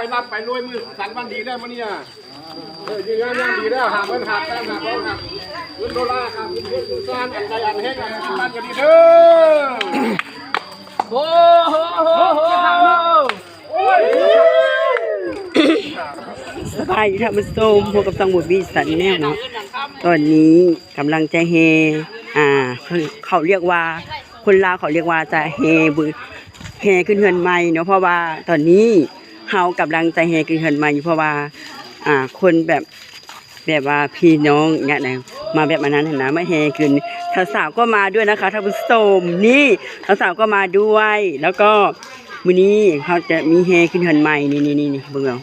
ไปรับไปรวยมือสันวันดีได้มั้เนี่ยเออยืนงานยังดีได้หาเงินหาแป้หาเขาครับเงินโดลาครับเงินยูซานอันใดอันแห้งอันบ้านกันดีเด้อโอ้โหโหโหโอ้ยสบายท่านผู้ชมพวกกับตังหมดวีสันแน่เนาะตอนนี้กำลังจะเฮอ่าเขาเขาเรียกว่าคนลาวเขาเรียกว่าจะเฮบุเฮขึ้นเฮือนใหม่เนาะเพราะว่าตอนนี้ เฮากำลังใจเฮขึ้นเฮือนใหม่อยู่เพราะว่า อ่า คนแบบแบบว่าพี่น้องเนี่ยนะมาแบบมานั้นน่ะนะมาเฮขึ้นสาวๆก็มาด้วยนะคะท่านผู้ชมนี่สาวๆก็มาด้วย แล้วก็มื้อนี้เขาจะมีเฮขึ้นเฮือนใหม่นี่นี่นี่นี่เบิ่งเอา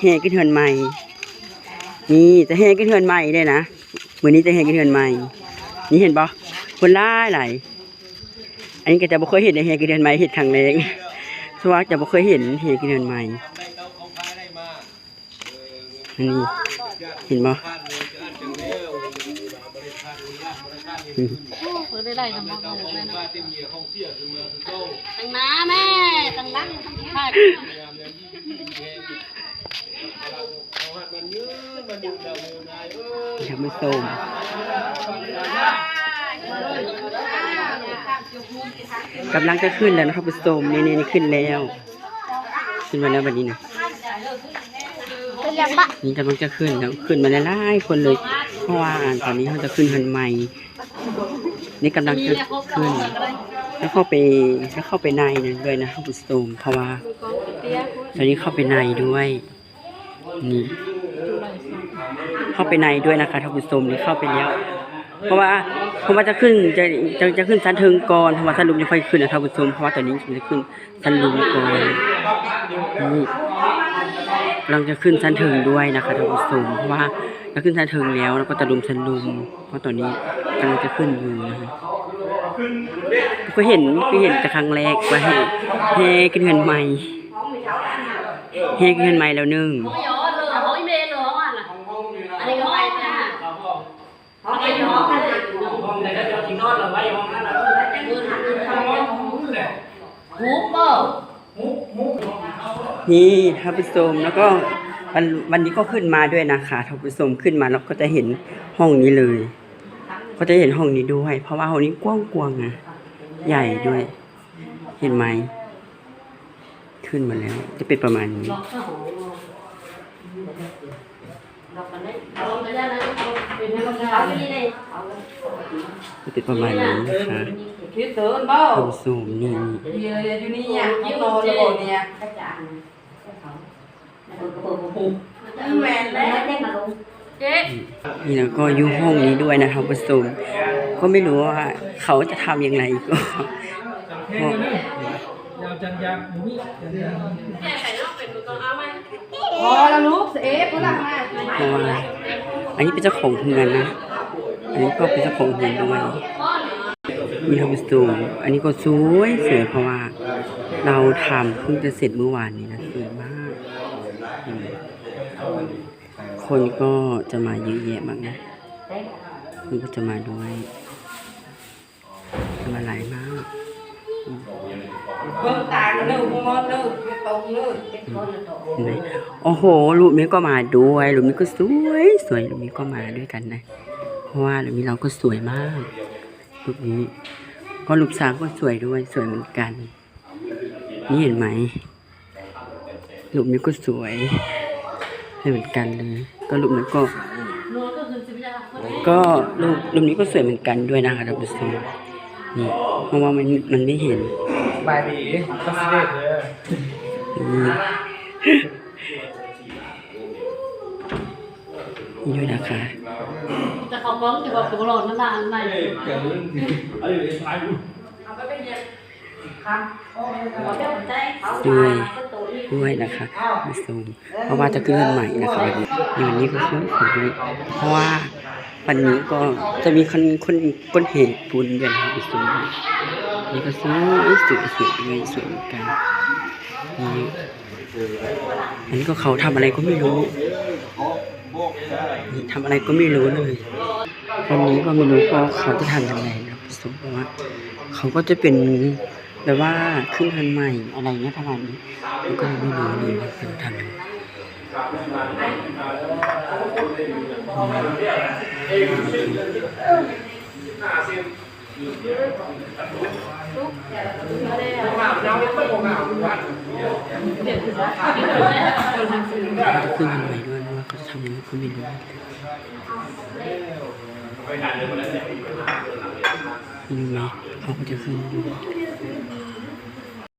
แห่ขึ้นเทือนใหม่ นี่จะแห่ขึ้นเทือนใหม่ได้นะมือนี้จะแห่ขึ้นเทือนใหม่ นี่เห็นปะคนล่ายไหลอันนี้ก็จะบ่เคยเห็นในแห่ขึ้นเทือนใหม่เห็นครั้งแรก สวัสดิ์จะบ่เคยเห็นแห่ขึ้นเทือนใหม่อันนี้เห็นปะอืมเพื่อได้ได้น้ำมันเลยนะตั้งน้าแม่ตั้งนักใช่ทำไม่ส้ม กำลังจะขึ้นแล้วนะครับผู้ชมนี่นี่นี่ขึ้นแล้ว ขึ้นมาแล้ววันนี้นะเป็นยังบะนี่กำลังจะขึ้นแล้วขึ้นมาหลายๆคนเลย เพราะว่าตอนนี้เขาจะขึ้นทันใหม่ นี่กำลังจะขึ้น แล้วเข้าไปแล้วเข้าไปในนั้นด้วยนะครับผู้ชมเพราะว่าตอนนี้เข้าไปในด้วยนี่เข้าไปในด้วยนะคะท่านผู้ชมนี่เข้าไปแล้ว เพราะว่า เพราะว่าจะขึ้นจะจะจะขึ้นสันเทิงก่อนเพราะว่าสันลุมจะค่อยขึ้นนะท่านผู้ชมเพราะว่าตอนนี้จะขึ้นสันลุมก่อนนี่กำลังจะขึ้นสันเทิงด้วยนะคะท่านผู้ชมเพราะว่าจะขึ้นสันเทิงแล้วแล้วก็ตะลุมสันลุมเพราะตอนนี้กำลังจะขึ้นอยู่นะคะก็เห็นก็เห็นแต่ครั้งแรกว่าเฮ้เฮ้ขึ้นเงินใหม่เฮ้ขึ้นเงินใหม่แล้วหนึ่งอนเลยเขาอีเมลเลยอะนะอันนี้ก็ไปจ้า นก็จะทิ้งนอนเราไว้ห้องนั้นแหละเงินหักเงินทำห้องมือแหละหูเปิดมุกมุกนี่ท่านผู้ชมแล้วก็วันวันนี้ก็ขึ้นมาด้วยนะคะท่านผู้ชมขึ้นมาแล้วก็จะเห็นห้องนี้เลย ก็จะเห็นห้องนี้ด้วย เพราะว่าห้องนี้กว้างๆอะใหญ่ด้วย เห็นไหมขึ้นมาแล้ว จะเป็นประมาณนี้ ล็อกข้าวหอมล็อกกันได้ล็อกไม่ได้นะเป็นให้มันเขาอยู่นี่เลยจะเป็นประมาณนี้นะคะคิดตื่นเบ้าท่านผู้ชมนี่นี่เดี๋ยวอยู่นี่อะเอานอนแล้วบ่เนี่ยกระจางแหวนแล้วเจ๊มาลงเจ๊นี่แล้วก็อยู่ห้องนี้ด้วยนะคะท่านผู้ชมก็ไม่รู้ว่าเขาจะทำยังไงก็เฮ้ยนี่ยาวจังยางมุ้ยจังยางแกใส่นอกเป็นมือกองเอาไหมพอแล้วลูกเอ๊ะพลังมาเพราะว่าอั นนี้เป็นเจ้าของเฮือนนะ อันนี้ก็เป็นเจ้าของเฮือนด้วยมีทำเป็นสูงอันนี้ก็สวยสวยเพราะว่า เราทำเพิ่งจะเสร็จเมื่อวานนี้นะสวยมาก คนก็จะมาเยอะแยะมากนะคนก็จะมาด้วยจะมาหลายมาก เบิ่งตากันเด้อมอดเด้อตรงเด้อเห็นไหมโอ้โห ลูกนี้ก็มาด้วย ลูกนี้ก็สวย สวย ลูกนี้ก็มาด้วยกันนะ เพราะว่าลูกนี้เราก็สวยมาก ลูกนี้ ก็ลูกสาวก็สวยด้วย สวยเหมือนกัน นี่เห็นไหม ลูกนี้ก็สวยเหมือนกันเลย ก็ลูกนี้ก็นก็คือสิบยาคนนี้ก็ลูกลูกนี้ก็สวยเหมือนกันด้วยนะคะท่านผู้ชม นี่เพราะว่ามันมันไม่เห็นบายดีก็สเด็จเลยนี่นี่ด้วยนะคะจะเขาบ้องจะบอกตัวหลอดนั่นน่ะนั่นด้วยด้วยนะคะผู้ชมเพราะว่าจะขึ้นใหม่นะคะวันนี้วันนี้ก็สวยสวยเพราะว่า วันนี้ก็จะมีคนคนคนเห็นปุนด้วยนะคะผู้ชมนี่ก็สวยสวยสวยด้วยสวยเหมือนกันนี่อันนี้ก็เขาทำอะไรก็ไม่รู้ทำอะไรก็ไม่รู้เลยวันนี้ก็ไม่รู้ว่าเขาจะทำยังไงนะผู้ชมเพราะว่าเขาก็จะเป็นแบบว่าขึ้นทันใหม่อะไรเงี้ยประมาณนี้ก็ไม่รู้เลยว่าเป็นทาง ไหนขึ้นทันใหม่ด้วยว่าเขาจะทำยังไงก็ไม่รู้ไม่รู้ไหมเขาก็จะขึ้นด้วย